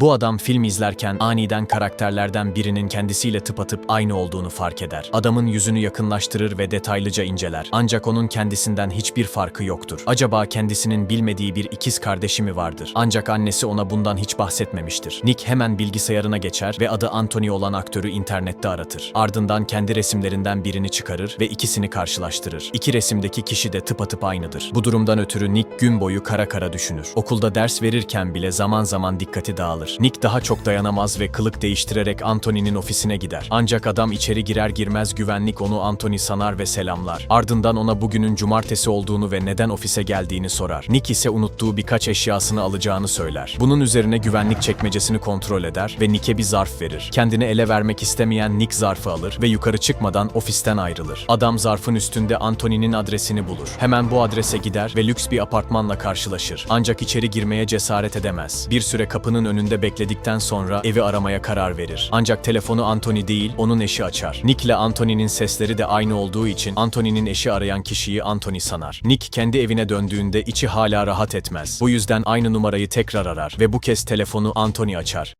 Bu adam film izlerken aniden karakterlerden birinin kendisiyle tıpatıp aynı olduğunu fark eder. Adamın yüzünü yakınlaştırır ve detaylıca inceler. Ancak onun kendisinden hiçbir farkı yoktur. Acaba kendisinin bilmediği bir ikiz kardeşi mi vardır? Ancak annesi ona bundan hiç bahsetmemiştir. Nick hemen bilgisayarına geçer ve adı Anthony olan aktörü internette aratır. Ardından kendi resimlerinden birini çıkarır ve ikisini karşılaştırır. İki resimdeki kişi de tıpatıp aynıdır. Bu durumdan ötürü Nick gün boyu kara kara düşünür. Okulda ders verirken bile zaman zaman dikkati dağılır. Nick daha çok dayanamaz ve kılık değiştirerek Anthony'nin ofisine gider. Ancak adam içeri girer girmez güvenlik onu Anthony sanar ve selamlar. Ardından ona bugünün cumartesi olduğunu ve neden ofise geldiğini sorar. Nick ise unuttuğu birkaç eşyasını alacağını söyler. Bunun üzerine güvenlik çekmecesini kontrol eder ve Nick'e bir zarf verir. Kendini ele vermek istemeyen Nick zarfı alır ve yukarı çıkmadan ofisten ayrılır. Adam zarfın üstünde Anthony'nin adresini bulur. Hemen bu adrese gider ve lüks bir apartmanla karşılaşır. Ancak içeri girmeye cesaret edemez. Bir süre kapının önünde bekledikten sonra evi aramaya karar verir. Ancak telefonu Anthony değil, onun eşi açar. Nick ile Anthony'nin sesleri de aynı olduğu için Anthony'nin eşi arayan kişiyi Anthony sanar. Nick kendi evine döndüğünde içi hala rahat etmez. Bu yüzden aynı numarayı tekrar arar ve bu kez telefonu Anthony açar.